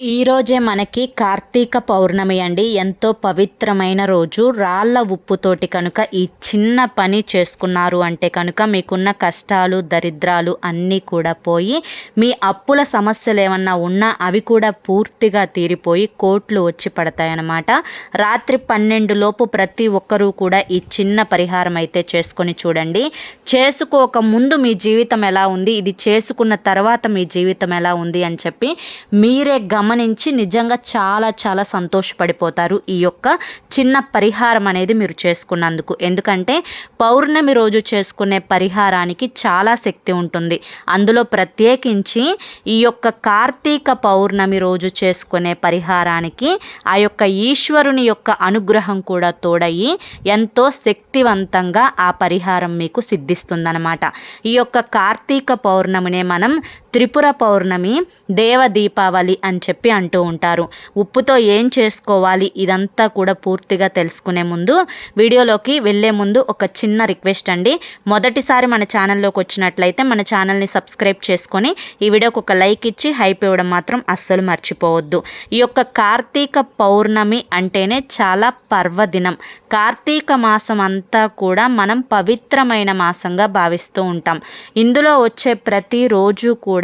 ఈరోజే మనకి కార్తీక పౌర్ణమి అండి. ఎంతో పవిత్రమైన రోజు. రాళ్ళ ఉప్పుతోటి కనుక ఈ చిన్న పని చేసుకున్నారు అంటే కనుక మీకున్న కష్టాలు దరిద్రాలు అన్నీ కూడా పోయి మీ అప్పుల సమస్యలు ఏమన్నా ఉన్నా అవి కూడా పూర్తిగా తీరిపోయి కోట్లు వచ్చి పడతాయన్నమాట. రాత్రి పన్నెండు లోపు ప్రతి ఒక్కరూ కూడా ఈ చిన్న పరిహారం అయితే చేసుకొని చూడండి. చేసుకోక ముందు మీ జీవితం ఎలా ఉంది? ఇది చేసుకున్న తర్వాత మీ జీవితం ఎలా ఉంది అని చెప్పి మీరే గమనించి నిజంగా చాలా చాలా సంతోషపడిపోతారు ఈ యొక్క చిన్న పరిహారం అనేది మీరు చేసుకున్నందుకు. ఎందుకంటే పౌర్ణమి రోజు చేసుకునే పరిహారానికి చాలా శక్తి ఉంటుంది. అందులో ప్రత్యేకించి ఈ యొక్క కార్తీక పౌర్ణమి రోజు చేసుకునే పరిహారానికి ఆ యొక్క ఈశ్వరుని యొక్క అనుగ్రహం కూడా తోడయి ఎంతో శక్తివంతంగా ఆ పరిహారం మీకు సిద్ధిస్తుందన్నమాట. ఈ యొక్క కార్తీక పౌర్ణమినే మనం త్రిపుర పౌర్ణమి దేవ దీపావళి అని చెప్పి అంటూ ఉంటారు. ఉప్పుతో ఏం చేసుకోవాలి? ఇదంతా కూడా పూర్తిగా తెలుసుకునే ముందు వీడియోలోకి వెళ్ళే ముందు ఒక చిన్న రిక్వెస్ట్ అండి. మొదటిసారి మన ఛానల్లోకి వచ్చినట్లయితే మన ఛానల్ని సబ్స్క్రైబ్ చేసుకొని ఈ వీడియోకి ఒక లైక్ ఇచ్చి హైప్ ఇవ్వడం మాత్రం అస్సలు మర్చిపోవద్దు. ఈ యొక్క కార్తీక పౌర్ణమి అంటేనే చాలా పర్వదినం. కార్తీక మాసం అంతా కూడా మనం పవిత్రమైన మాసంగా భావిస్తూ ఉంటాం. ఇందులో వచ్చే ప్రతిరోజు కూడా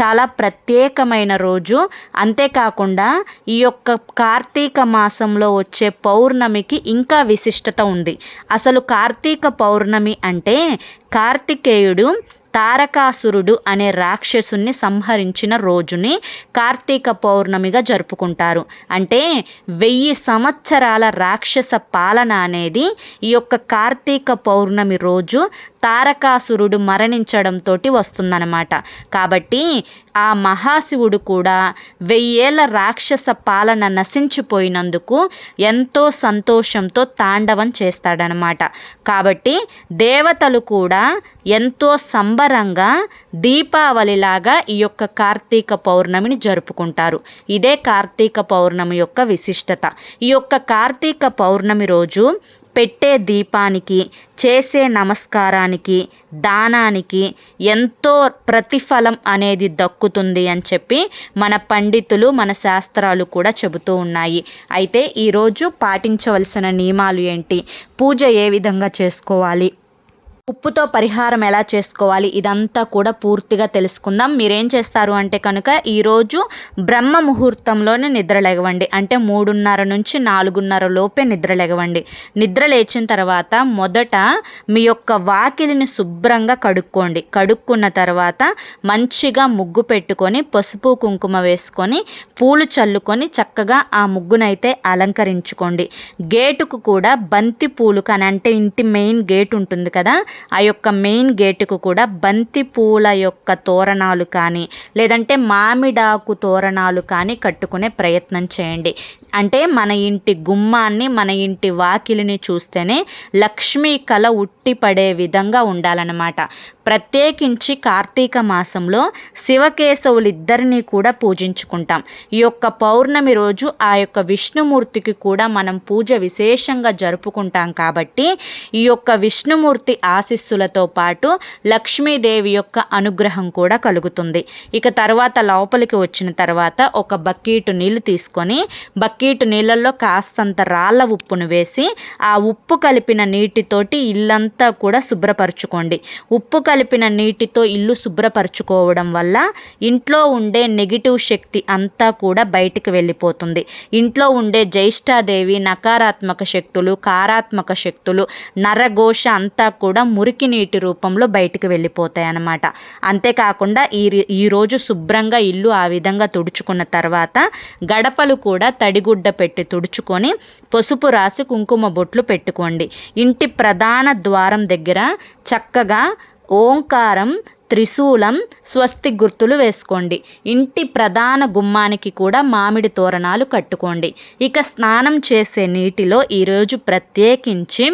చాలా ప్రత్యేకమైన రోజు. అంతేకాకుండా ఈ యొక్క కార్తీక మాసంలో వచ్చే పౌర్ణమికి ఇంకా విశిష్టత ఉంది. అసలు కార్తీక పౌర్ణమి అంటే కార్తికేయుడు తారకాసురుడు అనే రాక్షసుని సంహరించిన రోజుని కార్తీక పౌర్ణమిగా జరుపుకుంటారు. అంటే వెయ్యి సంవత్సరాల రాక్షస పాలన అనేది ఈ యొక్క కార్తీక పౌర్ణమి రోజు తారకాసురుడు మరణించడంతో వస్తుందన్నమాట. కాబట్టి ఆ మహాశివుడు కూడా వెయ్యేళ్ళ రాక్షస పాలన నశించిపోయినందుకు ఎంతో సంతోషంతో తాండవం చేస్తాడనమాట. కాబట్టి దేవతలు కూడా ఎంతో సంబరంగా దీపావళిలాగా ఈ యొక్క కార్తీక పౌర్ణమిని జరుపుకుంటారు. ఇదే కార్తీక పౌర్ణమి యొక్క విశిష్టత. ఈ యొక్క కార్తీక పౌర్ణమి రోజు పెట్టే దీపానికి చేసే నమస్కారానికి దానానికి ఎంతో ప్రతిఫలం అనేది దక్కుతుంది అని చెప్పి మన పండితులు మన శాస్త్రాలు కూడా చెబుతూ ఉన్నాయి. అయితే ఈరోజు పాటించవలసిన నియమాలు ఏంటి? పూజ ఏ విధంగా చేసుకోవాలి? ఉప్పుతో పరిహారం ఎలా చేసుకోవాలి? ఇదంతా కూడా పూర్తిగా తెలుసుకుందాం. మీరేం చేస్తారు అంటే కనుక ఈరోజు బ్రహ్మ ముహూర్తంలోనే నిద్ర లేగవండి అంటే మూడున్నర నుంచి నాలుగున్నర లోపే నిద్రలేగవండి నిద్ర లేచిన తర్వాత మొదట మీ యొక్క వాకిలిని శుభ్రంగా కడుక్కోండి. కడుక్కున్న తర్వాత మంచిగా ముగ్గు పెట్టుకొని పసుపు కుంకుమ వేసుకొని పూలు చల్లుకొని చక్కగా ఆ ముగ్గునైతే అలంకరించుకోండి. గేటుకు కూడా బంతి పూలు కానీ అంటే ఇంటి మెయిన్ గేట్ ఉంటుంది కదా ఆ యొక్క మెయిన్ గేటుకు కూడా బంతి పూల యొక్క తోరణాలు కానీ లేదంటే మామిడాకు తోరణాలు కానీ కట్టుకునే ప్రయత్నం చేయండి. అంటే మన ఇంటి గుమ్మాన్ని మన ఇంటి వాకిలిని చూస్తేనే లక్ష్మీ కళ ఉట్టిపడే విధంగా ఉండాలన్నమాట. ప్రత్యేకించి కార్తీక మాసంలో శివకేశవులిద్దరినీ కూడా పూజించుకుంటాం. ఈ యొక్క పౌర్ణమి రోజు ఆ యొక్క విష్ణుమూర్తికి కూడా మనం పూజ విశేషంగా జరుపుకుంటాం కాబట్టి ఈ యొక్క విష్ణుమూర్తి ఆ ఆశీస్సులతో పాటు లక్ష్మీదేవి యొక్క అనుగ్రహం కూడా కలుగుతుంది. ఇక తర్వాత లోపలికి వచ్చిన తర్వాత ఒక బకెట్ నీళ్ళు తీసుకొని బకెట్ నీళ్ళల్లో కాస్తంత రాళ్ళ ఉప్పును వేసి ఆ ఉప్పు కలిపిన నీటితోటి ఇల్లంతా కూడా శుభ్రపరచుకోండి. ఉప్పు కలిపిన నీటితో ఇల్లు శుభ్రపరచుకోవడం వల్ల ఇంట్లో ఉండే నెగిటివ్ శక్తి అంతా కూడా బయటికి వెళ్ళిపోతుంది. ఇంట్లో ఉండే జ్యేష్ఠాదేవి నకారాత్మక శక్తులు కారాత్మక శక్తులు నరఘోష అంతా కూడా మురికి నీటి రూపంలో బయటికి వెళ్ళిపోతాయి అన్నమాట. అంతేకాకుండా ఈ ఈరోజు శుభ్రంగా ఇల్లు ఆ విధంగా తుడుచుకున్న తర్వాత గడపలు కూడా తడిగుడ్డ పెట్టి తుడుచుకొని పసుపు రాసి కుంకుమ బొట్లు పెట్టుకోండి. ఇంటి ప్రధాన ద్వారం దగ్గర చక్కగా ఓంకారం త్రిశూలం స్వస్తి గుర్తులు వేసుకోండి. ఇంటి ప్రధాన గుమ్మానికి కూడా మామిడి తోరణాలు కట్టుకోండి. ఇక స్నానం చేసే నీటిలో ఈరోజు ప్రత్యేకించి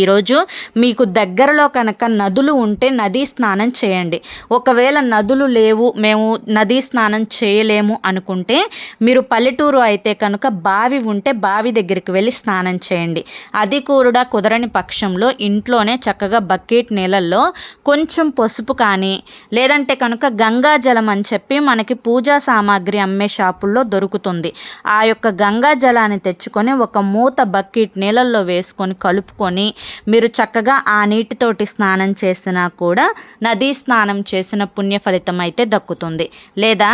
ఈరోజు మీకు దగ్గరలో కనుక నదులు ఉంటే నదీ స్నానం చేయండి. ఒకవేళ నదులు లేవు మేము నదీ స్నానం చేయలేము అనుకుంటే మీరు పల్లెటూరు అయితే కనుక బావి ఉంటే బావి దగ్గరికి వెళ్ళి స్నానం చేయండి. అది కూడా కుదరని పక్షంలో ఇంట్లోనే చక్కగా బకెట్ నీళ్ళల్లో కొంచెం పసుపు కానీ లేదంటే కనుక గంగా జలం అని చెప్పి మనకి పూజా సామాగ్రి అమ్మే షాపుల్లో దొరుకుతుంది. ఆ యొక్క గంగా జలాన్ని తెచ్చుకొని ఒక మూత బకెట్ నీళ్ళల్లో వేసుకొని కలుపుకొని మీరు చక్కగా ఆ నీటితోటి స్నానం చేసినా కూడా నదీ స్నానం చేసిన పుణ్య ఫలితం అయితే దక్కుతుంది. లేదా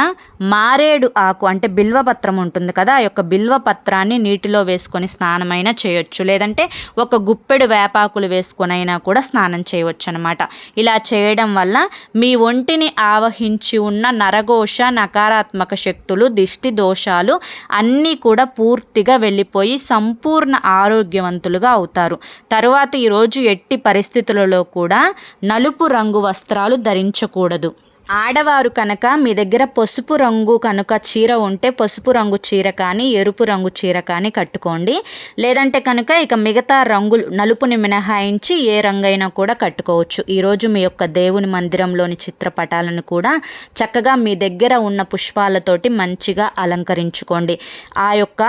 మారేడు ఆకు అంటే బిల్వపత్రం ఉంటుంది కదా ఆ యొక్క బిల్వపత్రాన్ని నీటిలో వేసుకొని స్నానమైనా చేయొచ్చు. లేదంటే ఒక గుప్పెడు వేపాకులు వేసుకొని అయినా కూడా స్నానం చేయవచ్చు అనమాట ఇలా చేయడం వల్ల మీ ఒంటిని ఆవహించి ఉన్న నరఘోష నకారాత్మక శక్తులు దిష్టి దోషాలు అన్నీ కూడా పూర్తిగా వెళ్ళిపోయి సంపూర్ణ ఆరోగ్యవంతులుగా అవుతారు. తరువాత తరువాత ఈరోజు ఎట్టి పరిస్థితులలో కూడా నలుపు రంగు వస్త్రాలు ధరించకూడదు. ఆడవారు కనుక మీ దగ్గర పసుపు రంగు కనుక చీర ఉంటే పసుపు రంగు చీర కానీ ఎరుపు రంగు చీర కానీ కట్టుకోండి. లేదంటే కనుక ఇక మిగతా రంగులు నలుపుని మినహాయించి ఏ రంగైనా కూడా కట్టుకోవచ్చు. ఈరోజు మీ యొక్క దేవుని మందిరంలోని చిత్రపటాలను కూడా చక్కగా మీ దగ్గర ఉన్న పుష్పాలతోటి మంచిగా అలంకరించుకోండి. ఆ యొక్క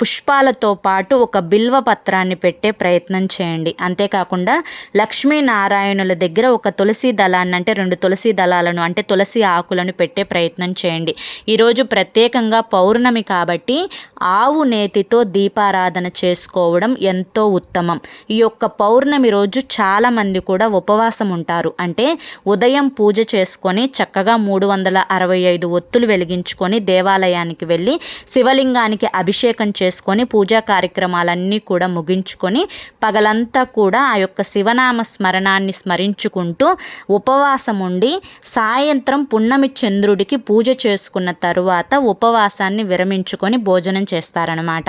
పుష్పాలతో పాటు ఒక బిల్వ పత్రాన్ని పెట్టే ప్రయత్నం చేయండి. అంతేకాకుండా లక్ష్మీనారాయణుల దగ్గర ఒక తులసి దళాన్ని అంటే రెండు తులసి దళాలను అంటే తులసి ఆకులను పెట్టే ప్రయత్నం చేయండి. ఈరోజు ప్రత్యేకంగా పౌర్ణమి కాబట్టి ఆవు నేతితో దీపారాధన చేసుకోవడం ఎంతో ఉత్తమం. ఈ యొక్క పౌర్ణమి రోజు చాలామంది కూడా ఉపవాసం ఉంటారు. అంటే ఉదయం పూజ చేసుకొని చక్కగా మూడు వందల అరవై ఐదు ఒత్తులు వెలిగించుకొని దేవాలయానికి వెళ్ళి శివలింగానికి అభిషేకం చే చేసుకొని పూజా కార్యక్రమాలన్నీ కూడా ముగించుకొని పగలంతా కూడా ఆ యొక్క శివనామ స్మరణాన్ని స్మరించుకుంటూ ఉపవాసం ఉండి సాయంత్రం పున్నమి చంద్రుడికి పూజ చేసుకున్న తరువాత ఉపవాసాన్ని విరమించుకొని భోజనం చేస్తారనమాట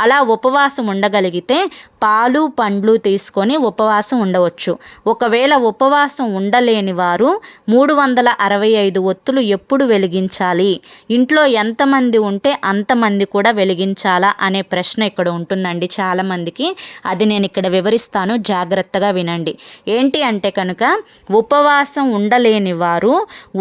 అలా ఉపవాసం ఉండగలిగితే పాలు పండ్లు తీసుకొని ఉపవాసం ఉండవచ్చు. ఒకవేళ ఉపవాసం ఉండలేని వారు మూడు వందల అరవై ఐదు ఒత్తులు ఎప్పుడు వెలిగించాలి? ఇంట్లో ఎంతమంది ఉంటే అంతమంది కూడా వెలిగించాలా అనే ప్రశ్న ఇక్కడ ఉంటుందండి చాలామందికి. అది నేను ఇక్కడ వివరిస్తాను జాగ్రత్తగా వినండి. ఏంటి అంటే కనుక ఉపవాసం ఉండలేని వారు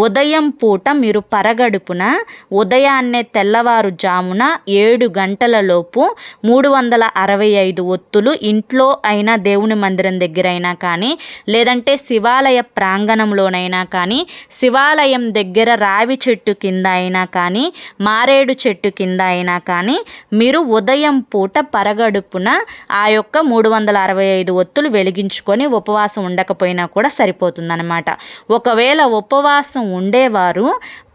ఉదయం పూట మీరు పరగడుపున ఉదయాన్నే తెల్లవారు జామున ఏడు గంటలలోపు మూడు వందల అరవై ఐదు ఒత్తులు ఇంట్లో అయినా దేవుని మందిరం దగ్గర అయినా కానీ లేదంటే శివాలయ ప్రాంగణంలోనైనా కానీ శివాలయం దగ్గర రావి చెట్టు కింద అయినా కానీ మారేడు చెట్టు కింద అయినా కానీ మీరు ఉదయం పూట పరగడుపున ఆ యొక్క మూడు వందల అరవై ఐదు ఒత్తులు వెలిగించుకొని ఉపవాసం ఉండకపోయినా కూడా సరిపోతుందన్నమాట. ఒకవేళ ఉపవాసం ఉండేవారు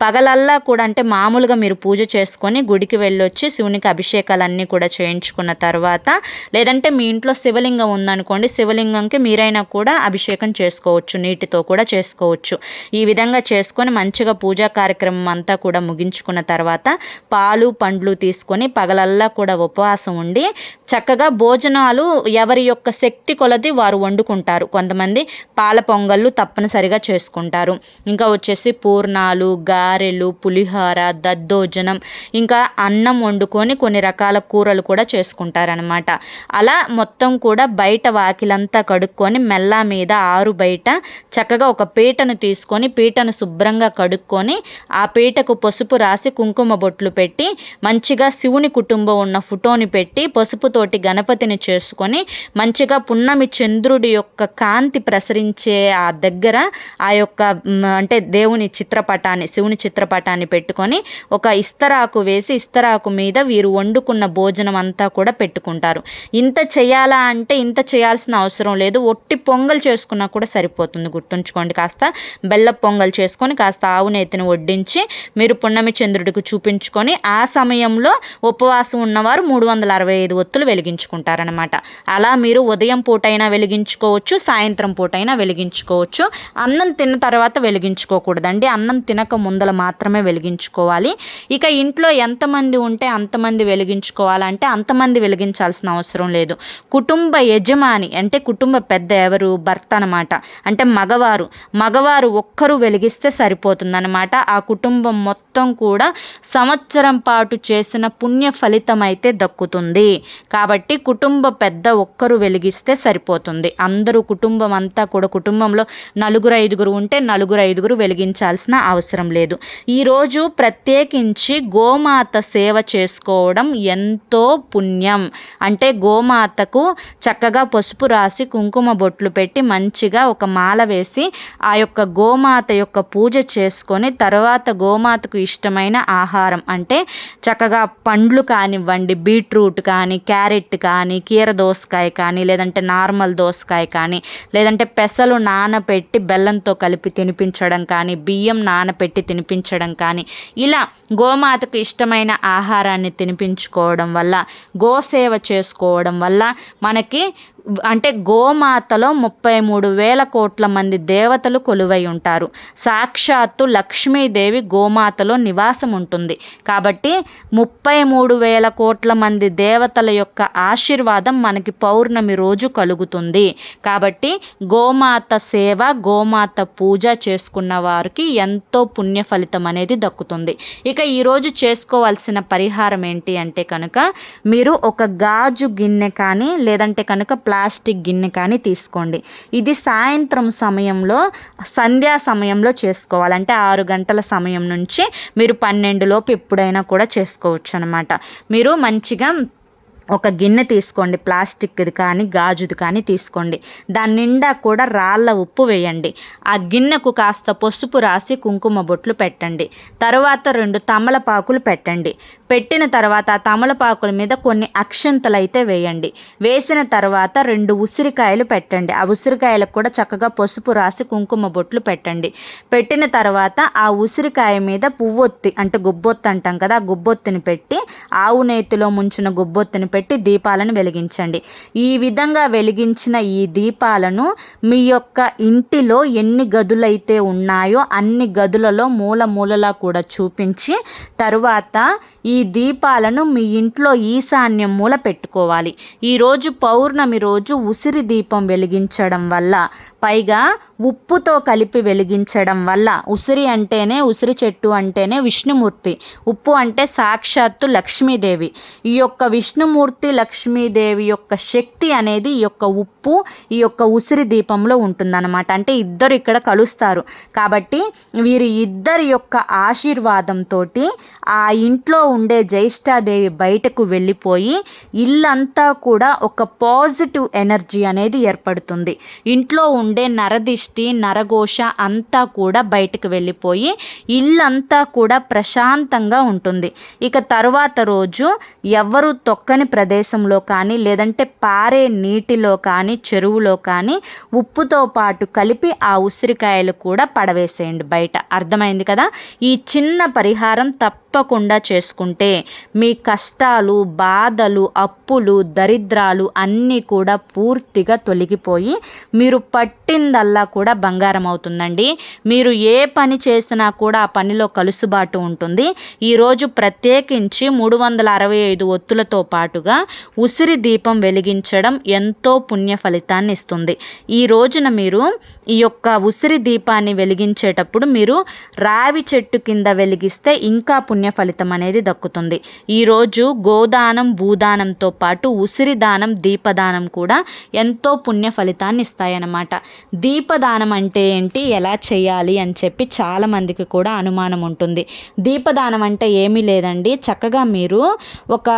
పగలల్లా కూడా అంటే మామూలుగా మీరు పూజ చేసుకొని గుడికి వెళ్ళొచ్చి శివునికి అభిషేకాలన్నీ కూడా చేయించుకున్న తర్వాత లేదంటే మీ ఇంట్లో శివలింగం ఉందనుకోండి శివలింగంకి మీరైనా కూడా అభిషేకం చేసుకోవచ్చు నీటితో కూడా చేసుకోవచ్చు. ఈ విధంగా చేసుకొని మంచిగా పూజా కార్యక్రమం అంతా కూడా ముగించుకున్న తర్వాత పాలు పండ్లు తీసుకొని పగలల్లా కూడా ఉపవాసం ఉండి చక్కగా భోజనాలు ఎవరి యొక్క శక్తి కొలది వారు వండుకుంటారు. కొంతమంది పాల పొంగళ్ళు తప్పనిసరిగా చేసుకుంటారు. ఇంకా వచ్చేసి పూర్ణాలు గారెలు పులిహోర దద్దోజనం ఇంకా అన్నం వండుకొని కొన్ని రకాల కూరలు కూడా చేసుకుంటారనమాట అలా మొత్తం కూడా బయట వాకిలంతా కడుక్కొని మెల్ల మీద ఆరు బయట చక్కగా ఒక పీటను తీసుకొని పీటను శుభ్రంగా కడుక్కొని ఆ పీటకు పసుపు రాసి కుంకుమ బొట్లు పెట్టి మంచిగా శివుని కుటుంబం ఉన్న ఫోటోని పెట్టి పసుపుతోటి గణపతిని చేసుకొని మంచిగా పున్నమి చంద్రుడి యొక్క కాంతి ప్రసరించే ఆ దగ్గర ఆ యొక్క అంటే దేవుని చిత్రపటాన్ని శివుని చిత్రపటాన్ని పెట్టుకొని ఒక ఇస్తరాకు వేసి ఇస్తరాకు మీద వీరు వండుకున్న భోజనం అంతా కూడా పెట్టుకుంటారు. ఇంత చేయాలా అంటే ఇంత చేయాల్సిన అవసరం లేదు. ఒట్టి పొంగల్ చేసుకున్నా కూడా సరిపోతుంది. గుర్తుంచుకోండి. కాస్త బెల్ల పొంగల్ చేసుకొని కాస్త ఆవు నేతిని వడ్డించి మీరు పున్నమి చంద్రుడికి చూపించుకొని ఆ సమయంలో ఉపవాసం ఉన్నవారు మూడు వందల అరవై ఐదు ఒత్తులు వెలిగించుకుంటారనమాట అలా మీరు ఉదయం పూటైనా వెలిగించుకోవచ్చు సాయంత్రం పూటైనా వెలిగించుకోవచ్చు. అన్నం తిన్న తర్వాత వెలిగించుకోకూడదండి. అన్నం తినక ముందల మాత్రమే వెలిగించుకోవాలి. ఇక ఇంట్లో ఎంతమంది ఉంటే అంతమంది వెలిగించుకోవాలంటే అంతమంది వెలిగించాల్సిన అవసరం లేదు. కుటుంబ యజమాని అంటే కుటుంబ పెద్ద ఎవరు? భర్త అనమాట అంటే మగవారు. మగవారు ఒక్కరు వెలిగిస్తే సరిపోతుందన్నమాట. ఆ కుటుంబం మొత్తం కూడా సంవత్సరం పాటు చేసిన పుణ్య ఫలితం అయితే దక్కుతుంది. కాబట్టి కుటుంబ పెద్ద ఒక్కరు వెలిగిస్తే సరిపోతుంది. అందరూ కుటుంబం అంతా కూడా కుటుంబంలో నలుగురు ఐదుగురు ఉంటే నలుగురు ఐదుగురు వెలిగించాల్సిన అవసరం లేదు. ఈరోజు ప్రత్యేకించి గోమాత సేవ చేసుకోవడం ఎంతో పుణ్యం. అంటే గోమాత అత్తకు చక్కగా పసుపు రాసి కుంకుమ బొట్లు పెట్టి మంచిగా ఒక మాల వేసి ఆ యొక్క గోమాత యొక్క పూజ చేసుకొని తర్వాత గోమాతకు ఇష్టమైన ఆహారం. అంటే చక్కగా పండ్లు కానివ్వండి బీట్రూట్ కానీ క్యారెట్ కానీ కీర దోసకాయ కానీ లేదంటే నార్మల్ దోసకాయ కానీ లేదంటే పెసలు నానబెట్టి బెల్లంతో కలిపి తినిపించడం కానీ బియ్యం నానబెట్టి తినిపించడం కానీ ఇలా గోమాతకు ఇష్టమైన ఆహారాన్ని తినిపించుకోవడం వల్ల గోసేవ చేసుకోవడం వల్ల మనకి అంటే గోమాతలో ముప్పై మూడు వేల కోట్ల మంది దేవతలు కొలువై ఉంటారు. సాక్షాత్తు లక్ష్మీదేవి గోమాతలో నివాసం ఉంటుంది. కాబట్టి ముప్పై మూడు వేల కోట్ల మంది దేవతల యొక్క ఆశీర్వాదం మనకి పౌర్ణమి రోజు కలుగుతుంది. కాబట్టి గోమాత సేవ గోమాత పూజ చేసుకున్న వారికి ఎంతో పుణ్య ఫలితం అనేది దక్కుతుంది. ఇక ఈరోజు చేసుకోవాల్సిన పరిహారం ఏంటి అంటే కనుక మీరు ఒక గాజు గిన్నె కానీ లేదంటే కనుక ప్లాస్టిక్ గిన్నె కానీ తీసుకోండి. ఇది సాయంత్రం సమయంలో సంధ్యా సమయంలో చేసుకోవాలి. అంటే ఆరు గంటల సమయం నుంచి మీరు పన్నెండులోపు ఎప్పుడైనా కూడా చేసుకోవచ్చు అనమాట మీరు మంచిగా ఒక గిన్నె తీసుకోండి. ప్లాస్టిక్ది కానీ గాజుది కానీ తీసుకోండి. దాని నిండా కూడా రాళ్ళ ఉప్పు వేయండి. ఆ గిన్నెకు కాస్త పసుపు రాసి కుంకుమ బొట్లు పెట్టండి. తర్వాత రెండు తమలపాకులు పెట్టండి. పెట్టిన తర్వాత తమలపాకుల మీద కొన్ని అక్షంతలు అయితే వేయండి. వేసిన తర్వాత రెండు ఉసిరికాయలు పెట్టండి. ఆ ఉసిరికాయలకు కూడా చక్కగా పసుపు రాసి కుంకుమ బొట్లు పెట్టండి. పెట్టిన తర్వాత ఆ ఉసిరికాయ మీద పువ్వొత్తి అంటే గుబ్బొత్తి అంటాం కదా ఆ గుబ్బొత్తిని పెట్టి ఆవు నేతిలో ముంచిన గుబ్బొత్తిని పెట్టి దీపాలను వెలిగించండి. ఈ విధంగా వెలిగించిన ఈ దీపాలను మీ యొక్క ఇంటిలో ఎన్ని గదులైతే ఉన్నాయో అన్ని గదులలో మూల మూలలా కూడా చూపించి తరువాత ఈ ఈ దీపాలను మీ ఇంట్లో ఈశాన్యం మూల పెట్టుకోవాలి. ఈరోజు పౌర్ణమి రోజు ఉసిరి దీపం వెలిగించడం వల్ల పైగా ఉప్పుతో కలిపి వెలిగించడం వల్ల ఉసిరి అంటేనే ఉసిరి చెట్టు అంటేనే విష్ణుమూర్తి. ఉప్పు అంటే సాక్షాత్తు లక్ష్మీదేవి. ఈ యొక్క విష్ణుమూర్తి లక్ష్మీదేవి యొక్క శక్తి అనేది ఈ యొక్క ఉప్పు ఈ యొక్క ఉసిరి దీపంలో ఉంటుందన్నమాట. అంటే ఇద్దరు ఇక్కడ కలుస్తారు. కాబట్టి వీరి ఇద్దరి యొక్క ఆశీర్వాదంతో ఆ ఇంట్లో ఉండే జ్యేష్ఠాదేవి బయటకు వెళ్ళిపోయి ఇల్లంతా కూడా ఒక పాజిటివ్ ఎనర్జీ అనేది ఏర్పడుతుంది. ఇంట్లో ఉండే ఉండే నరదిష్టి నరఘోష అంతా కూడా బయటకు వెళ్ళిపోయి ఇల్లంతా కూడా ప్రశాంతంగా ఉంటుంది. ఇక తరువాత రోజు ఎవరు తొక్కని ప్రదేశంలో కానీ లేదంటే పారే నీటిలో కానీ చెరువులో కానీ ఉప్పుతో పాటు కలిపి ఆ ఉసిరికాయలు కూడా పడవేసేయండి బయట. అర్థమైంది కదా? ఈ చిన్న పరిహారం తప్ప తప్పకుండా చేసుకుంటే మీ కష్టాలు బాధలు అప్పులు దరిద్రాలు అన్నీ కూడా పూర్తిగా తొలగిపోయి మీరు పట్టిందల్లా కూడా బంగారం అవుతుందండి. మీరు ఏ పని చేసినా కూడా ఆ పనిలో కలుసుబాటు ఉంటుంది. ఈరోజు ప్రత్యేకించి మూడు వందల అరవై ఐదు ఒత్తులతో పాటుగా ఉసిరి దీపం వెలిగించడం ఎంతో పుణ్య ఫలితాన్ని ఇస్తుంది. ఈ రోజున మీరు ఈ యొక్క ఉసిరి దీపాన్ని వెలిగించేటప్పుడు మీరు రావి చెట్టు కింద వెలిగిస్తే ఇంకా పుణ్య పుణ్య ఫలితం అనేది దక్కుతుంది. ఈరోజు గోదానం భూదానంతో పాటు ఉసిరిదానం దీపదానం కూడా ఎంతో పుణ్య ఫలితాన్ని ఇస్తాయన్నమాట. దీపదానం అంటే ఏంటి? ఎలా చేయాలి అని చెప్పి చాలామందికి కూడా అనుమానం ఉంటుంది. దీపదానం అంటే ఏమీ లేదండి. చక్కగా మీరు ఒక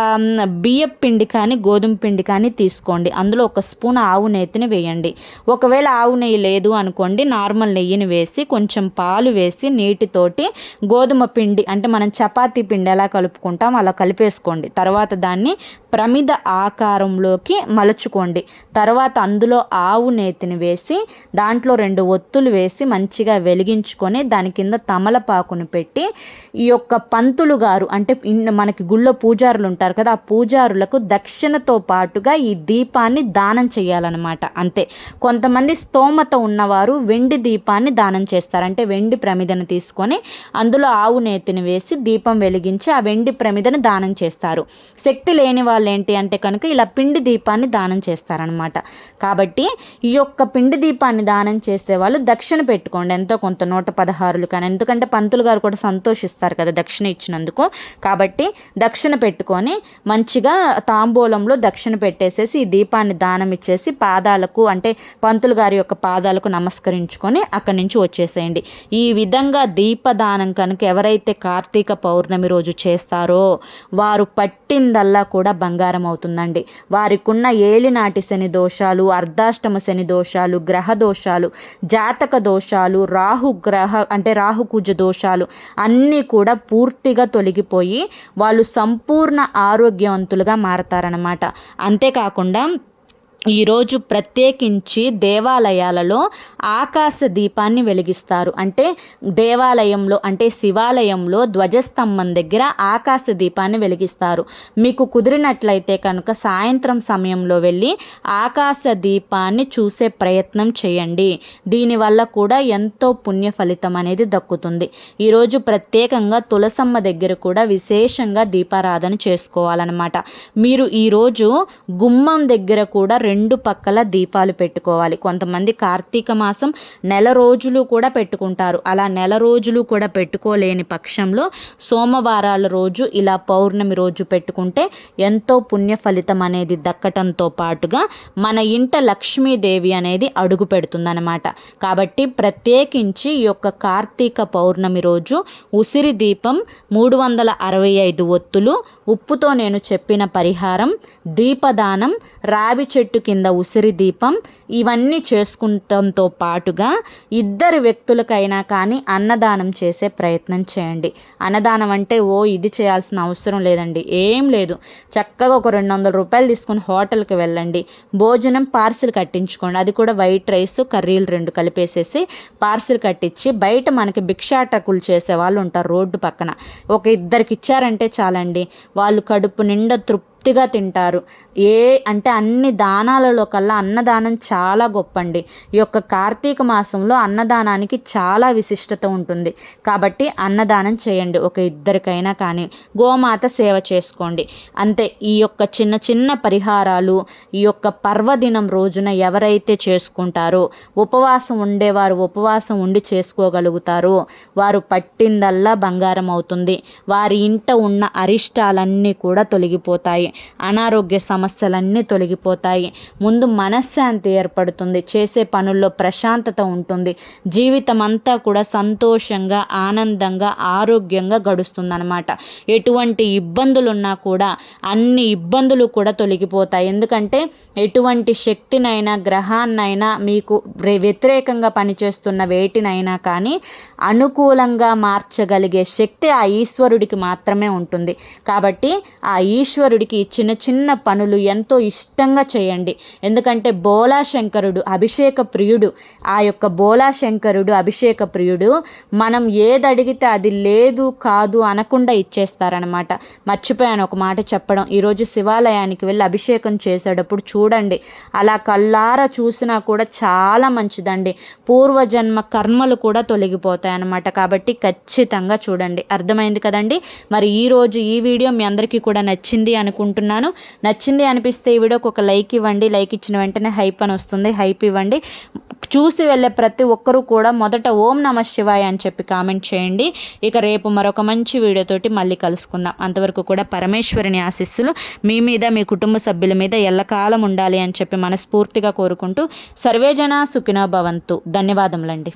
బియ్యం పిండి కానీ గోధుమ పిండి కానీ తీసుకోండి. అందులో ఒక స్పూన్ ఆవు నెయ్యిని వేయండి. ఒకవేళ ఆవు నెయ్యి లేదు అనుకోండి నార్మల్ నెయ్యిని వేసి కొంచెం పాలు వేసి నీటితోటి గోధుమ పిండి అంటే మనం చెప్ప పిండి ఎలా కలుపుకుంటాం. అలా కలిపేసుకోండి. తర్వాత దాన్ని ప్రమిద ఆకారంలోకి మలుచుకోండి. తర్వాత అందులో ఆవు నేతిని వేసి దాంట్లో రెండు ఒత్తులు వేసి మంచిగా వెలిగించుకొని దాని కింద తమలపాకును పెట్టి ఈ యొక్క పంతులు గారు అంటే మనకి గుళ్ళో పూజారులు ఉంటారు కదా ఆ పూజారులకు దక్షిణతో పాటుగా ఈ దీపాన్ని దానం చేయాలన్నమాట. అంతే. కొంతమంది స్తోమత ఉన్నవారు వెండి దీపాన్ని దానం చేస్తారు. అంటే వెండి ప్రమిదను తీసుకొని అందులో ఆవు నేతిని వేసి దీప దీపం వెలిగించి ఆ వెండి ప్రమిదను దానం చేస్తారు. శక్తి లేని వాళ్ళు ఏంటి అంటే కనుక ఇలా పిండి దీపాన్ని దానం చేస్తారనమాట కాబట్టి ఈ యొక్క పిండి దీపాన్ని దానం చేసే వాళ్ళు దక్షిణ పెట్టుకోండి. ఎంతో కొంత నూట పదహారులు కానీ ఎందుకంటే పంతులు గారు కూడా సంతోషిస్తారు కదా దక్షిణ ఇచ్చినందుకు. కాబట్టి దక్షిణ పెట్టుకొని మంచిగా తాంబూలంలో దక్షిణ పెట్టేసేసి ఈ దీపాన్ని దానం ఇచ్చేసి పాదాలకు అంటే పంతులు గారి యొక్క పాదాలకు నమస్కరించుకొని అక్కడి నుంచి వచ్చేసేయండి. ఈ విధంగా దీపదానం కనుక ఎవరైతే కార్తీక పౌర్ణమి పౌర్ణమి రోజు చేస్తారో వారు పట్టిందల్లా కూడా బంగారం అవుతుందండి. వారికున్న ఏలినాటి శని దోషాలు అర్ధాష్టమ శని దోషాలు గ్రహ దోషాలు జాతక దోషాలు రాహు గ్రహ అంటే రాహుకుజ దోషాలు అన్నీ కూడా పూర్తిగా తొలగిపోయి వాళ్ళు సంపూర్ణ ఆరోగ్యవంతులుగా మారతారనమాట అంతేకాకుండా ఈరోజు ప్రత్యేకించి దేవాలయాలలో ఆకాశ దీపాన్ని వెలిగిస్తారు. అంటే దేవాలయంలో అంటే శివాలయంలో ధ్వజస్తంభం దగ్గర ఆకాశ దీపాన్ని వెలిగిస్తారు. మీకు కుదిరినట్లయితే కనుక సాయంత్రం సమయంలో వెళ్ళి ఆకాశ దీపాన్ని చూసే ప్రయత్నం చేయండి. దీనివల్ల కూడా ఎంతో పుణ్య ఫలితం అనేది దక్కుతుంది. ఈరోజు ప్రత్యేకంగా తులసమ్మ దగ్గర కూడా విశేషంగా దీపారాధన చేసుకోవాలన్నమాట. మీరు ఈరోజు గుమ్మం దగ్గర కూడా రెండు రెండు పక్కల దీపాలు పెట్టుకోవాలి. కొంతమంది కార్తీక మాసం నెల రోజులు కూడా పెట్టుకుంటారు. అలా నెల రోజులు కూడా పెట్టుకోలేని పక్షంలో సోమవారాల రోజు ఇలా పౌర్ణమి రోజు పెట్టుకుంటే ఎంతో పుణ్య ఫలితం అనేది దక్కటంతో పాటుగా మన ఇంట లక్ష్మీదేవి అనేది అడుగు పెడుతుందన్నమాట. కాబట్టి ప్రత్యేకించి ఈ యొక్క కార్తీక పౌర్ణమి రోజు ఉసిరి దీపం మూడు వందల అరవై ఐదు ఒత్తులు ఉప్పుతో నేను చెప్పిన పరిహారం దీపదానం రావి చెట్టు కింద ఉసిరి దీపం ఇవన్నీ చేసుకుంటంతో పాటుగా ఇద్దరు వ్యక్తులకైనా కానీ అన్నదానం చేసే ప్రయత్నం చేయండి. అన్నదానం అంటే ఓ ఇది చేయాల్సిన అవసరం లేదండి. ఏం లేదు. చక్కగా ఒక రెండు వందల రూపాయలు తీసుకొని హోటల్కి వెళ్ళండి. భోజనం పార్సిల్ కట్టించుకోండి. అది కూడా వైట్ రైస్ కర్రీలు రెండు కలిపేసేసి పార్సిల్ కట్టించి బయట మనకి భిక్షాటకులు చేసే వాళ్ళు ఉంటారు రోడ్డు పక్కన. ఒక ఇద్దరికి ఇచ్చారంటే చాలండి. వాళ్ళు కడుపు నిండా తృప్తి తృప్తిగా తింటారు. ఏ అంటే అన్ని దానాలలో కల్లా అన్నదానం చాలా గొప్పండి. ఈ యొక్క కార్తీక మాసంలో అన్నదానానికి చాలా విశిష్టత ఉంటుంది. కాబట్టి అన్నదానం చేయండి. ఒక ఇద్దరికైనా కానీ గోమాత సేవ చేసుకోండి. అంతే ఈ యొక్క చిన్న చిన్న పరిహారాలు ఈ యొక్క పర్వదినం రోజున ఎవరైతే చేసుకుంటారో ఉపవాసం ఉండేవారు ఉపవాసం ఉండి చేసుకోగలుగుతారో. వారు పట్టిందల్లా బంగారం అవుతుంది. వారి ఇంట ఉన్న అరిష్టాలన్నీ కూడా తొలగిపోతాయి. అనారోగ్య సమస్యలన్నీ తొలగిపోతాయి. ముందు మనశ్శాంతి ఏర్పడుతుంది. చేసే పనుల్లో ప్రశాంతత ఉంటుంది. జీవితం అంతా కూడా సంతోషంగా ఆనందంగా ఆరోగ్యంగా గడుస్తుందన్నమాట. ఎటువంటి ఇబ్బందులు ఉన్నా కూడా అన్ని ఇబ్బందులు కూడా తొలగిపోతాయి. ఎందుకంటే ఎటువంటి శక్తినైనా గ్రహాన్నైనా మీకు వ్యతిరేకంగా పనిచేస్తున్న వేటినైనా కానీ అనుకూలంగా మార్చగలిగే శక్తి ఆ ఈశ్వరుడికి మాత్రమే ఉంటుంది. కాబట్టి ఆ ఈశ్వరుడికి చిన్న చిన్న పనులు ఎంతో ఇష్టంగా చేయండి. ఎందుకంటే బోలాశంకరుడు అభిషేక ప్రియుడు. ఆ యొక్క బోలాశంకరుడు అభిషేక ప్రియుడు మనం ఏది అడిగితే అది లేదు కాదు అనకుండా ఇచ్చేస్తారనమాట మర్చిపోయాను ఒక మాట చెప్పడం. ఈరోజు శివాలయానికి వెళ్ళి అభిషేకం చేసేటప్పుడు చూడండి. అలా కళ్ళారా చూసినా కూడా చాలా మంచిదండి. పూర్వజన్మ కర్మలు కూడా తొలగిపోతాయి అన్నమాట కాబట్టి ఖచ్చితంగా చూడండి. అర్థమైంది కదండి? మరి ఈరోజు ఈ వీడియో మీ అందరికీ కూడా నచ్చింది అనుకుంటున్నాను. నచ్చింది అనిపిస్తే ఈ వీడియోకి ఒక లైక్ ఇవ్వండి. లైక్ ఇచ్చిన వెంటనే హైప్ అని వస్తుంది. హైప్ ఇవ్వండి. చూసి వెళ్ళే ప్రతి ఒక్కరూ కూడా మొదట ఓం నమ శివాయ అని చెప్పి కామెంట్ చేయండి. ఇక రేపు మరొక మంచి వీడియోతోటి మళ్ళీ కలుసుకుందాం. అంతవరకు కూడా పరమేశ్వరుని ఆశీస్సులు మీ మీద మీ కుటుంబ సభ్యుల మీద ఎల్లకాలం ఉండాలి అని చెప్పి మనస్ఫూర్తిగా కోరుకుంటూ సర్వేజన సుఖినో భవంతు. ధన్యవాదములండి.